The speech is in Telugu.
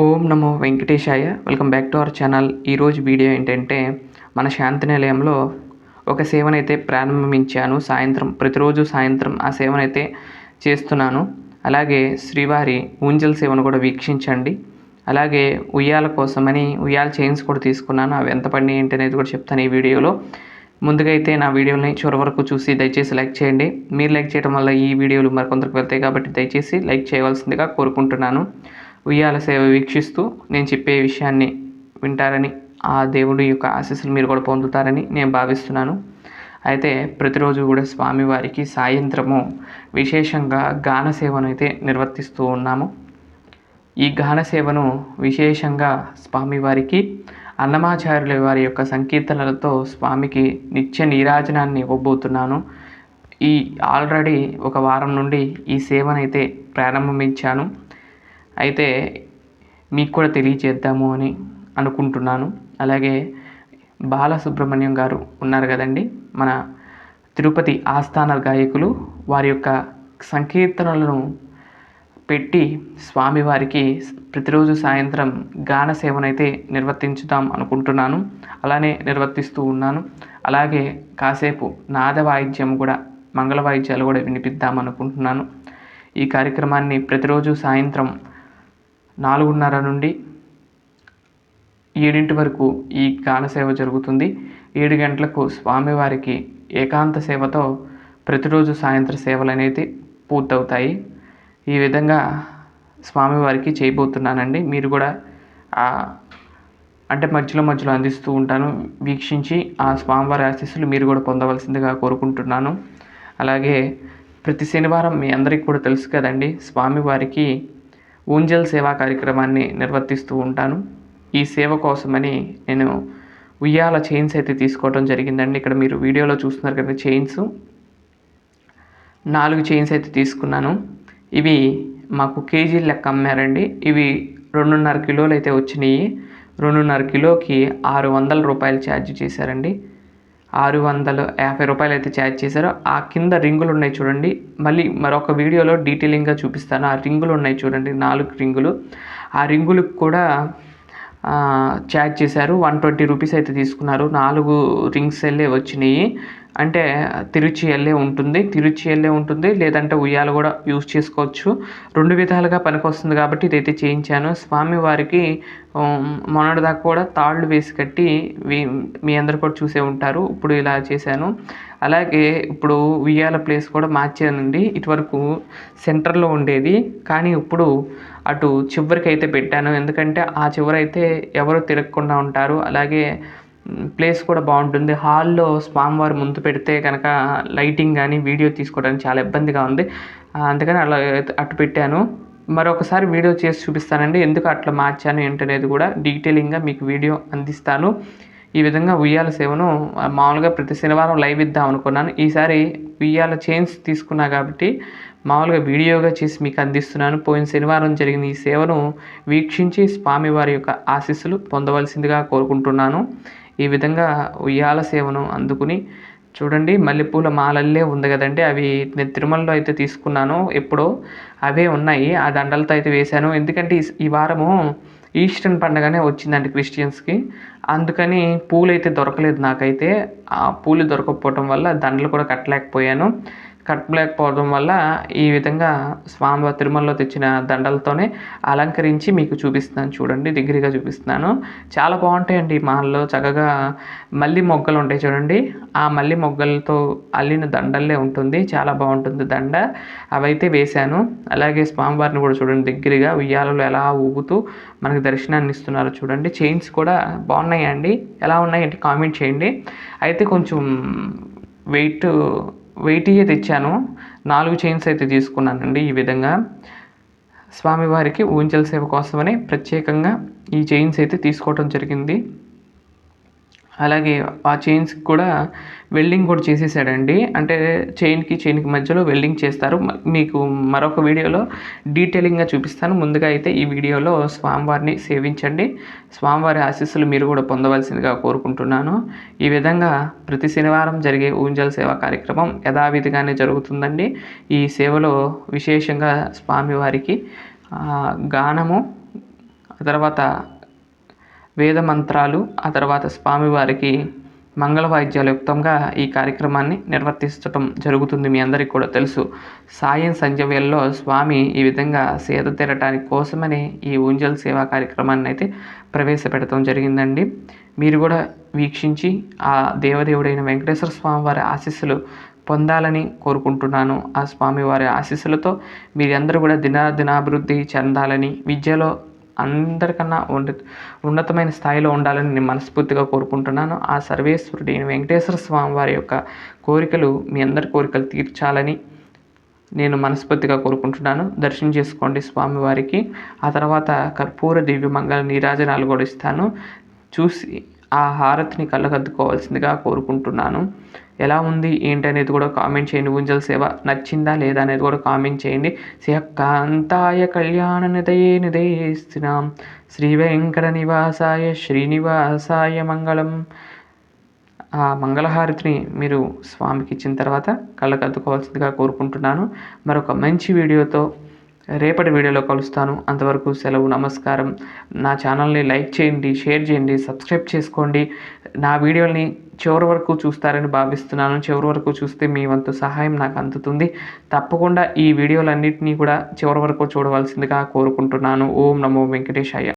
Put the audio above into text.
ఓం నమో వెంకటేశాయ. Welcome back to our channel. ఈరోజు వీడియో ఏంటంటే మన శాంతి నిలయంలో ఒక సేవనైతే ప్రారంభించాను. సాయంత్రం ప్రతిరోజు సాయంత్రం ఆ సేవనైతే చేస్తున్నాను. అలాగే శ్రీవారి ఊంజల్ సేవను కూడా వీక్షించండి. అలాగే ఉయ్యాల కోసమని ఉయ్యాల చైన్స్ కూడా తీసుకున్నాను. అవి ఎంత పడినాయి ఏంటి అనేది కూడా చెప్తాను ఈ వీడియోలో. ముందుగా అయితే నా వీడియోని చివరి వరకు చూసి దయచేసి లైక్ చేయండి. మీరు లైక్ చేయడం వల్ల ఈ వీడియోలు మరికొందరికి వెళ్తాయి కాబట్టి దయచేసి లైక్ చేయవలసిందిగా కోరుకుంటున్నాను. ఉయ్యాల సేవ వీక్షిస్తూ నేను చెప్పే విషయాన్ని వింటారని ఆ దేవుడి యొక్క ఆశీస్సులు మీరు కూడా పొందుతారని నేను భావిస్తున్నాను. అయితే ప్రతిరోజు కూడా స్వామివారికి సాయంత్రము విశేషంగా గాన సేవను అయితే నిర్వర్తిస్తూ ఉన్నాము. ఈ గాన సేవను విశేషంగా స్వామివారికి అన్నమాచార్యుల వారి యొక్క సంకీర్తనలతో స్వామికి నిత్య నీరాజనాన్ని ఇవ్వబోతున్నాను. ఈ ఆల్రెడీ ఒక వారం నుండి ఈ సేవనైతే ప్రారంభించాను. అయితే మీకు కూడా తెలియజేద్దాము అని అనుకుంటున్నాను. అలాగే బాలసుబ్రహ్మణ్యం గారు ఉన్నారు కదండి మన తిరుపతి ఆస్థాన గాయకులు. వారి యొక్క సంకీర్తనలను పెట్టి స్వామివారికి ప్రతిరోజు సాయంత్రం గాన సేవనైతే నిర్వర్తించుదాం అనుకుంటున్నాను. అలానే నిర్వర్తిస్తూ ఉన్నాను. అలాగే కాసేపు నాద వాయిద్యం కూడా మంగళ వాయిద్యాలు కూడా వినిపిద్దాం అనుకుంటున్నాను. ఈ కార్యక్రమాన్ని ప్రతిరోజు సాయంత్రం నాలుగున్నర నుండి ఏడింటి వరకు ఈ గాన సేవ జరుగుతుంది. ఏడు గంటలకు స్వామివారికి ఏకాంత సేవతో ప్రతిరోజు సాయంత్రం సేవలు అనేది పూర్తవుతాయి. ఈ విధంగా స్వామివారికి చేయబోతున్నానండి. మీరు కూడా అంటే మధ్యలో మధ్యలో అందిస్తూ ఉంటాను. వీక్షించి ఆ స్వామివారి ఆశీస్సులు మీరు కూడా పొందవలసిందిగా కోరుకుంటున్నాను. అలాగే ప్రతి శనివారం మీ అందరికీ కూడా తెలుసు కదండి స్వామివారికి ఊంజల్ సేవా కార్యక్రమాన్ని నిర్వర్తిస్తూ ఉంటాను. ఈ సేవ కోసమని నేను ఉయ్యాల చైన్స్ అయితే తీసుకోవడం జరిగిందండి. ఇక్కడ మీరు వీడియోలో చూస్తున్నారు కదా చైన్స్ నాలుగు చైన్స్ అయితే తీసుకున్నాను. ఇవి మాకు కేజీ లెక్క అమ్మారండి. ఇవి రెండున్నర కిలోలు అయితే వచ్చినాయి. రెండున్నర కిలోకి ఆరు వందల రూపాయలు ఛార్జ్ చేశారండి. ఆరు వందల యాభై రూపాయలు అయితే ఛార్జ్ చేశారు ఆ కింద రింగులు ఉన్నాయి చూడండి. మళ్ళీ మరొక వీడియోలో డీటెయిలింగ్గా చూపిస్తాను. ఆ రింగులు ఉన్నాయి చూడండి నాలుగు రింగులు. ఆ రింగులకు కూడా ఛార్జ్ చేశారు. వన్ ట్వంటీ రూపీస్ అయితే తీసుకున్నారు. నాలుగు రింగ్స్ వెళ్ళి వచ్చినాయి. అంటే తిరుచి వెళ్ళే ఉంటుంది తిరుచి వెళ్ళే ఉంటుంది లేదంటే ఉయ్యాలు కూడా యూజ్ చేసుకోవచ్చు. రెండు విధాలుగా పనికొస్తుంది కాబట్టి ఇదైతే చేయించాను. స్వామివారికి మొన్నటిదాకా కూడా తాళ్ళు వేసి కట్టి మీ అందరు కూడా చూసే ఉంటారు. ఇప్పుడు ఇలా చేశాను. అలాగే ఇప్పుడు ఉయ్యాల ప్లేస్ కూడా మార్చానండి. ఇటువరకు సెంటర్లో ఉండేది. కానీ ఇప్పుడు అటు చివరికి అయితే పెట్టాను. ఎందుకంటే ఆ చివరైతే ఎవరు తిరగకుండా ఉంటారు. అలాగే ప్లేస్ కూడా బాగుంటుంది. హాల్లో స్వామివారి ముందు పెడితే కనుక లైటింగ్ కానీ వీడియో తీసుకోవడానికి చాలా ఇబ్బందిగా ఉంది. అందుకని అలా అటు పెట్టాను. మరొకసారి వీడియో చేసి చూపిస్తానండి. ఎందుకు అట్లా మార్చాను ఏంటనేది కూడా డీటెయిలింగ్గా మీకు వీడియో అందిస్తాను. ఈ విధంగా ఉయ్యాల సేవను మామూలుగా ప్రతి శనివారం లైవ్ ఇద్దాం అనుకున్నాను. ఈసారి ఉయ్యాల చైన్స్ తీసుకున్నా కాబట్టి మామూలుగా వీడియోగా చేసి మీకు అందిస్తున్నాను. పోయిన శనివారం జరిగిన ఈ సేవను వీక్షించి స్వామివారి యొక్క ఆశీస్సులు పొందవలసిందిగా కోరుకుంటున్నాను. ఈ విధంగా ఉయ్యాల సేవను అందుకుని చూడండి మల్లెపూల మాలల్లే ఉంది కదండి. అవి నేను తిరుమలలో అయితే తీసుకున్నాను. ఎప్పుడో అవే ఉన్నాయి. ఆ దండలతో అయితే వేశాను. ఎందుకంటే ఈ వారము ఈస్టర్న్ పండగనే వచ్చిందండి క్రిస్టియన్స్కి. అందుకని పూలు అయితే దొరకలేదు నాకైతే. ఆ పూలు దొరకకపోవటం వల్ల దండలు కూడా కట్టలేకపోయాను. కట్టలేకపోవడం వల్ల ఈ విధంగా స్వామివారి తిరుమలలో తెచ్చిన దండలతోనే అలంకరించి మీకు చూపిస్తున్నాను. చూడండి దగ్గరగా చూపిస్తున్నాను. చాలా బాగుంటాయండి మాల్లో. చక్కగా మల్లి మొగ్గలు ఉంటాయి చూడండి. ఆ మల్లి మొగ్గలతో అల్లిన దండల్లే ఉంటుంది. చాలా బాగుంటుంది దండ. అవైతే వేశాను. అలాగే స్వామివారిని కూడా చూడండి దగ్గరగా ఉయ్యాలలో ఎలా ఊగుతూ మనకి దర్శనాన్ని ఇస్తున్నారు చూడండి. చైన్స్ కూడా బాగున్నాయండి. ఎలా ఉన్నాయంటే కామెంట్ చేయండి. అయితే కొంచెం వెయిట్ వెయిటీయే తెచ్చాను నాలుగు చైన్స్ అయితే తీసుకున్నానండి ఈ విధంగా. స్వామివారికి ఊంచల సేవ కోసమని ప్రత్యేకంగా ఈ చైన్స్ అయితే తీసుకోవడం జరిగింది. అలాగే ఆ చైన్స్కి కూడా వెల్డింగ్ కూడా చేసేసాడండి. అంటే చైన్కి చైన్కి మధ్యలో వెల్డింగ్ చేస్తారు. మీకు మరొక వీడియోలో డీటెయిలింగ్గా చూపిస్తాను. ముందుగా అయితే ఈ వీడియోలో స్వామివారిని సేవించండి. స్వామివారి ఆశీస్సులు మీరు కూడా పొందవలసిందిగా కోరుకుంటున్నాను. ఈ విధంగా ప్రతి శనివారం జరిగే ఊంజల్ సేవ కార్యక్రమం యథావిధిగానే జరుగుతుందండి. ఈ సేవలో విశేషంగా స్వామివారికి గానము తర్వాత వేద మంత్రాలు ఆ తర్వాత స్వామివారికి మంగళ వాయిద్యాలు యుక్తంగా ఈ కార్యక్రమాన్ని నిర్వర్తించటం జరుగుతుంది. మీ అందరికీ కూడా తెలుసు. సాయం సంధ్య వేళలో స్వామి ఈ విధంగా సేద తీరటానికి కోసమని ఈ ఊంజల్ సేవా కార్యక్రమాన్ని అయితే ప్రవేశపెడతాం జరిగిందండి. మీరు కూడా వీక్షించి ఆ దేవదేవుడైన వెంకటేశ్వర స్వామి వారి ఆశీస్సులు పొందాలని కోరుకుంటున్నాను. ఆ స్వామివారి ఆశీస్సులతో మీరందరూ కూడా దిన దినాభివృద్ధి చెందాలని విద్యలో అందరికన్నా ఉన్న ఉన్నతమైన స్థాయిలో ఉండాలని నేను మనస్ఫూర్తిగా కోరుకుంటున్నాను. ఆ సర్వేశ్వరుడి వెంకటేశ్వర స్వామి వారి యొక్క కోరికలు మీ అందరి కోరికలు తీర్చాలని నేను మనస్ఫూర్తిగా కోరుకుంటున్నాను. దర్శనం చేసుకోండి స్వామివారికి ఆ తర్వాత కర్పూర దివ్య మంగళ నీరాజనాలు కూడా ఇస్తాను. చూసి ఆ హారతిని కళ్ళకద్దుకోవాల్సిందిగా కోరుకుంటున్నాను. ఎలా ఉంది ఏంటి అనేది కూడా కామెంట్ చేయండి. ఊంజల్ సేవ నచ్చిందా లేదా అనేది కూడా కామెంట్ చేయండి. శ్రీకాంతాయ కళ్యాణ నిదయే నిదయేస్తున్నాం శ్రీ వెంకట నివాసాయ శ్రీనివాసాయ మంగళం. ఆ మంగళహారతిని మీరు స్వామికి ఇచ్చిన తర్వాత కళ్ళకు అద్దుకోవాల్సిందిగా కోరుకుంటున్నాను. మరొక మంచి వీడియోతో రేపటి వీడియోలో కలుస్తాను. అంతవరకు సెలవు నమస్కారం. నా ఛానల్ని లైక్ చేయండి షేర్ చేయండి సబ్స్క్రైబ్ చేసుకోండి. నా వీడియోని చివరి వరకు చూస్తారని భావిస్తున్నాను. చివరి వరకు చూస్తే మీ వంతు సహాయం నాకు అందుతుంది. తప్పకుండా ఈ వీడియోలన్నింటినీ కూడా చివరి వరకు చూడవలసిందిగా కోరుకుంటున్నాను. ఓం నమో వెంకటేశాయ.